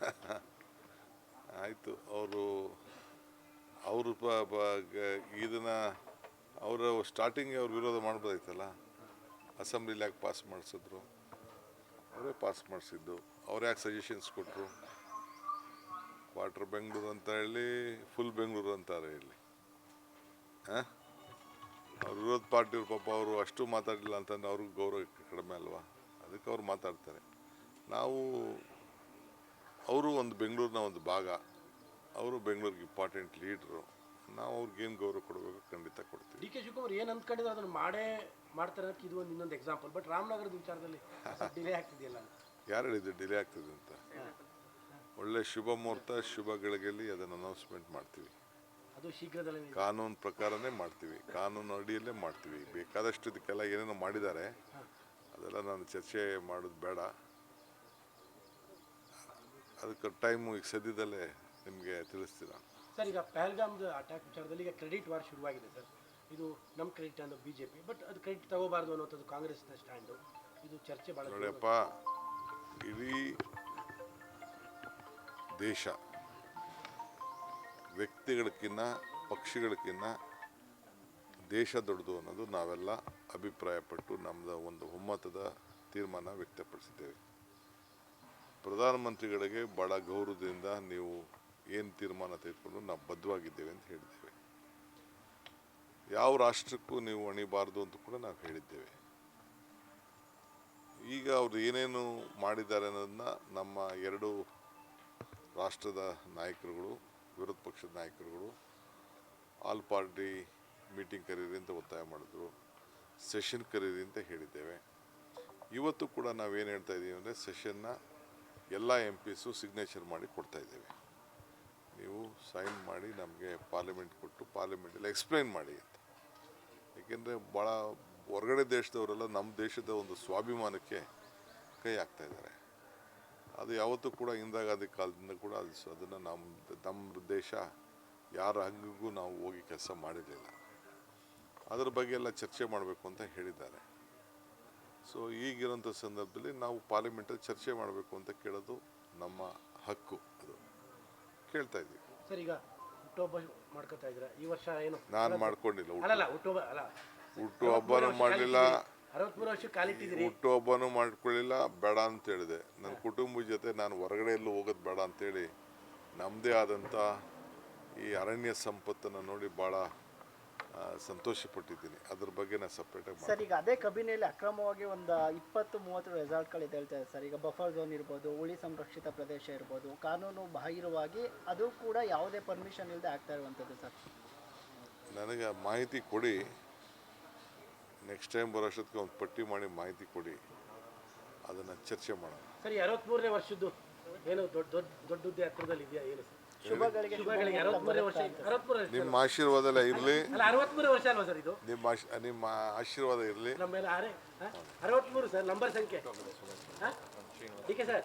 ಆಯಿತು, ಅವರು ಅವರು ಗ- ಇದನ್ನ ಅವರು ಸ್ಟಾರ್ಟಿಂಗ್ ಅವ್ರು ವಿರೋಧ ಮಾಡ್ಬೋದಾಯ್ತಲ್ಲ? ಅಸೆಂಬ್ಲಿಲಿ ಯಾಕೆ ಪಾಸ್ ಮಾಡಿಸಿದ್ರು. ಅವರೇ ಪಾಸ್ ಮಾಡಿಸಿದ್ದು. ಅವ್ರು ಯಾಕೆ ಸಜೆಷನ್ಸ್ ಕೊಟ್ಟರು ಕ್ವಾರ್ಟರ್ ಬೆಂಗಳೂರು ಅಂತ ಹೇಳಿ ಫುಲ್ ಬೆಂಗಳೂರು ಅಂತಾರೆ ಇಲ್ಲಿ. ಹಾಂ? ಅವ್ರ ವಿರೋಧ ಪಾರ್ಟಿ ಪಾಪ ಅವರು ಅಷ್ಟು ಮಾತಾಡಲಿಲ್ಲ ಅಂತಂದ್ರೆ ಅವ್ರಿಗೆ ಗೌರವ ಕಡಿಮೆ ಅಲ್ವಾ? ಅದಕ್ಕೆ ಅವ್ರು ಮಾತಾಡ್ತಾರೆ. ನಾವು ಅವರು ಒಂದು ಬೆಂಗಳೂರಿನ ಒಂದು ಭಾಗ. ಅವರು ಬೆಂಗಳೂರಿಗೆ ಇಂಪಾರ್ಟೆಂಟ್ ಲೀಡ್ರು ನಾವು ಅವ್ರಿಗೆ ಏನು ಗೌರವ ಕೊಡಬೇಕು ಖಂಡಿತ ಕೊಡ್ತೀವಿ. ಡಿ ಕೆ ಶಿವಕುಮಾರ್ ಏನು ಅಂದ್ಕೊಂಡಿದ್ರು ಅದನ್ನು ಮಾಡೇ ಮಾಡ್ತಾರೆ ಇದು ಒಂದು ಇನ್ನೊಂದು ಎಕ್ಸಾಂಪಲ್ ಬಟ್ ರಾಮನಗರದ ವಿಚಾರದಲ್ಲಿ ಡಿಲೇ ಆಗ್ತಿದೆಯಲ್ಲ ಯಾರು ಹೇಳಿದ್ದು ಡಿಲೇ ಆಗ್ತದೆ ಅಂತ? ಒಳ್ಳೆ ಶುಭ ಮುಹೂರ್ತ ಶುಭ ಗಳಿಗೆಯಲ್ಲಿ ಅದನ್ನು ಅನೌನ್ಸ್ಮೆಂಟ್ ಮಾಡ್ತೀವಿ. ಅದು ಶೀಘ್ರದಲ್ಲೇ ಕಾನೂನು ಪ್ರಕಾರನೇ ಮಾಡ್ತೀವಿ. ಕಾನೂನು ಅಡಿಯಲ್ಲೇ ಮಾಡ್ತೀವಿ. ಬೇಕಾದಷ್ಟು ಇದಕ್ಕೆಲ್ಲ ಏನೇನೋ ಮಾಡಿದ್ದಾರೆ. ಅದೆಲ್ಲ ನಾನು ಚರ್ಚೆ ಮಾಡೋದು ಬೇಡ. ಅದಕ್ಕೆ ಟೈಮು ಈಗ ಸದ್ಯದಲ್ಲೇ ನಿಮಗೆ ತಿಳಿಸ್ತೀನಿ ನಾನು ಸರ್ ಈಗ ಪಹಲ್ಗಾಮ್ದು ಅಟ್ಯಾಕ್ ವಿಚಾರದಲ್ಲಿ ಈಗ ಕ್ರೆಡಿಟ್ ವಾರ್ ಶುರುವಾಗಿದೆ ಸರ್. ಇದು ನಮ್ಮ ಕ್ರೆಡಿಟ್ ಅನ್ನೋ ಬಿ ಜೆ ಪಿ ಬಟ್ ಅದು ಕ್ರೆಡಿಟ್ ತಗೋಬಾರ್ದು ಅನ್ನೋಂಥದ್ದು ಕಾಂಗ್ರೆಸ್ನ ಸ್ಟ್ಯಾಂಡು ಇದು ಚರ್ಚೆ ಭಾಳ ನೋಡಪ್ಪ ಇಡೀ ದೇಶ ವ್ಯಕ್ತಿಗಳಕ್ಕಿನ್ನ ಪಕ್ಷಿಗಳಕ್ಕಿಂತ ದೇಶ ದೊಡ್ಡದು ಅನ್ನೋದು ನಾವೆಲ್ಲ ಅಭಿಪ್ರಾಯಪಟ್ಟು ನಮ್ಮದು ಒಂದು ಒಮ್ಮತದ ತೀರ್ಮಾನ ವ್ಯಕ್ತಪಡಿಸಿದ್ದೇವೆ. ಪ್ರಧಾನಮಂತ್ರಿಗಳಿಗೆ ಭಾಳ ಗೌರವದಿಂದ ನೀವು ಏನು ತೀರ್ಮಾನ ತೆಗೆದುಕೊಂಡು ನಾವು ಬದ್ಧವಾಗಿದ್ದೇವೆ ಅಂತ ಹೇಳಿದ್ದೇವೆ. ಯಾವ ರಾಷ್ಟ್ರಕ್ಕೂ ನೀವು ಅಣಿಬಾರದು ಅಂತ ಕೂಡ ನಾವು ಹೇಳಿದ್ದೇವೆ. ಈಗ ಅವರು ಏನೇನು ಮಾಡಿದ್ದಾರೆ ಅನ್ನೋದನ್ನ ನಮ್ಮ ಎರಡು ರಾಷ್ಟ್ರದ ನಾಯಕರುಗಳು, ವಿರೋಧ ಪಕ್ಷದ ನಾಯಕರುಗಳು ಆಲ್ ಪಾರ್ಟಿ ಮೀಟಿಂಗ್ ಕರೀರಿ ಅಂತ ಒತ್ತಾಯ ಮಾಡಿದ್ರು, ಸೆಷನ್ ಕರೀರಿ ಅಂತ ಹೇಳಿದ್ದೇವೆ. ಇವತ್ತು ಕೂಡ ನಾವೇನು ಹೇಳ್ತಾ ಇದ್ದೀವಿ ಅಂದರೆ ಸೆಷನ್ನ ಎಲ್ಲ ಎಂ ಪಿಸು ಸಿಗ್ನೇಚರ್ ಮಾಡಿ ಕೊಡ್ತಾ ಇದ್ದೇವೆ. ನೀವು ಸೈನ್ ಮಾಡಿ ನಮಗೆ ಪಾರ್ಲಿಮೆಂಟ್ ಕೊಟ್ಟು ಪಾರ್ಲಿಮೆಂಟಲ್ಲಿ ಎಕ್ಸ್ಪ್ಲೈನ್ ಮಾಡಿ ಅಂತ. ಏಕೆಂದರೆ ಭಾಳ ಹೊರಗಡೆ ದೇಶದವರೆಲ್ಲ ನಮ್ಮ ದೇಶದ ಒಂದು ಸ್ವಾಭಿಮಾನಕ್ಕೆ ಕೈ ಹಾಕ್ತಾ ಇದ್ದಾರೆ. ಅದು ಯಾವತ್ತೂ ಕೂಡ ಹಿಂದಾಗಾದಿ ಕಾಲದಿಂದ ಕೂಡ ಅದು ಅದನ್ನು ನಮ್ಮ ನಮ್ಮ ದೇಶ ಯಾರ ಹಂಗಿಗೂ ನಾವು ಹೋಗಿ ಕೆಲಸ ಮಾಡಿರಲಿಲ್ಲ. ಅದರ ಬಗ್ಗೆ ಎಲ್ಲ ಚರ್ಚೆ ಮಾಡಬೇಕು ಅಂತ ಹೇಳಿದ್ದಾರೆ. ಸೊ ಈಗಿರೋಂಥ ಸಂದರ್ಭದಲ್ಲಿ ನಾವು ಪಾರ್ಲಿಮೆಂಟಲ್ಲಿ ಚರ್ಚೆ ಮಾಡಬೇಕು ಅಂತ ಕೇಳೋದು ನಮ್ಮ ಹಕ್ಕು ಅದು. ಕೇಳ್ತಾ ಇದ್ದೀವಿ. ಸರ್ ಈಗ ಹುಟ್ಟುಹಬ್ಬ ಮಾಡ್ಕೊತಾ ಇದ್ರೆ ಈ ವರ್ಷ ಏನು? ನಾನು ಮಾಡ್ಕೊಂಡಿಲ್ಲ ಅಲ್ಲಲ್ಲ ಹುಟ್ಟುಹಬ್ಬ ಅಲ್ಲ. ಹುಟ್ಟು ಹಬ್ಬನೂ ಮಾಡಲಿಲ್ಲ. ಅರವತ್ಮೂರು ವರ್ಷ ಕಾಲಿಟ್ಟಿದ್ದೀರಿ. ಹುಟ್ಟು ಹಬ್ಬನೂ ಮಾಡ್ಕೊಳ್ಳಿಲ್ಲ ಬೇಡ ಅಂತ ಹೇಳಿದೆ. ನನ್ನ ಕುಟುಂಬದ ಜೊತೆ ನಾನು ಹೊರಗಡೆ ಎಲ್ಲೂ ಹೋಗೋದು ಬೇಡ ಅಂತೇಳಿ ನಮ್ಮದೇ ಆದಂಥ ಈ ಅರಣ್ಯ ಸಂಪತ್ತನ್ನು ನೋಡಿ ಭಾಳ ಆ, ಸಂತೋಷಪಟ್ಟಿದ್ದೀನಿ. ಅದ್ರ ಬಗ್ಗೆ ನಾನು ಸಪ್ರೇಟಾಗಿ ಸರ್ ಈಗ ಅದೇ ಕಬಿನೆಯಲ್ಲಿ ಅಕ್ರಮವಾಗಿ ಒಂದು ಇಪ್ಪತ್ತು ಮೂವತ್ತು ರೆಸಾರ್ಟ್ಗಳು ಇದೆ ಹೇಳ್ತಾರೆ ಸರ್. ಈಗ ಬಫರ್ ಝೋನ್ ಇರ್ಬೋದು ಉಳಿ ಸಂರಕ್ಷಿತ ಪ್ರದೇಶ ಇರ್ಬೋದು ಕಾನೂನು ಬಾಹಿರವಾಗಿ ಅದು ಕೂಡ ಯಾವುದೇ ಪರ್ಮಿಷನ್ ಇಲ್ಲದೆ ಆಗ್ತಾ ಇರುವಂಥದ್ದು ಸರ್. ನನಗೆ ಮಾಹಿತಿ ಕೊಡಿ. ನೆಕ್ಸ್ಟ್ ಟೈಮ್ ಬರೋಷ್ಟೊತ್ತಿಗೆ ಒಂದು ಪಟ್ಟಿ ಮಾಡಿ ಮಾಹಿತಿ ಕೊಡಿ. ಅದನ್ನು ಚರ್ಚೆ ಮಾಡೋಣ. ಸರಿ ಅರವತ್ಮೂರನೇ ವರ್ಷದ್ದು ಏನು ದೊಡ್ಡ ದೊಡ್ಡ ದೊಡ್ಡ ಹುದ್ದೆ ಹತ್ರದಲ್ಲಿ ಇದೆಯಾ ಏನು ಸರ್? ಶುಭಗಳಿಗೆ ಶುಭಗಳಿಗೆ ಅರವತ್ಮೂರನೇ ವರ್ಷ ನಿಮ್ಮ ಆಶೀರ್ವಾದ ಎಲ್ಲ ಇರಲಿ. ವರ್ಷ ಅಲ್ವಾ ಸರ್ ಇದು? ನಿಮ್ಮ ನಿಮ್ಮ ಆಶೀರ್ವಾದ ಇರಲಿ. ನಮ್ಮ ಮೇಲೆ ಆರೆ ಅರವತ್ಮೂರು ಸರ್ ನಂಬರ್ ಸಂಖ್ಯೆ. ಸರ್?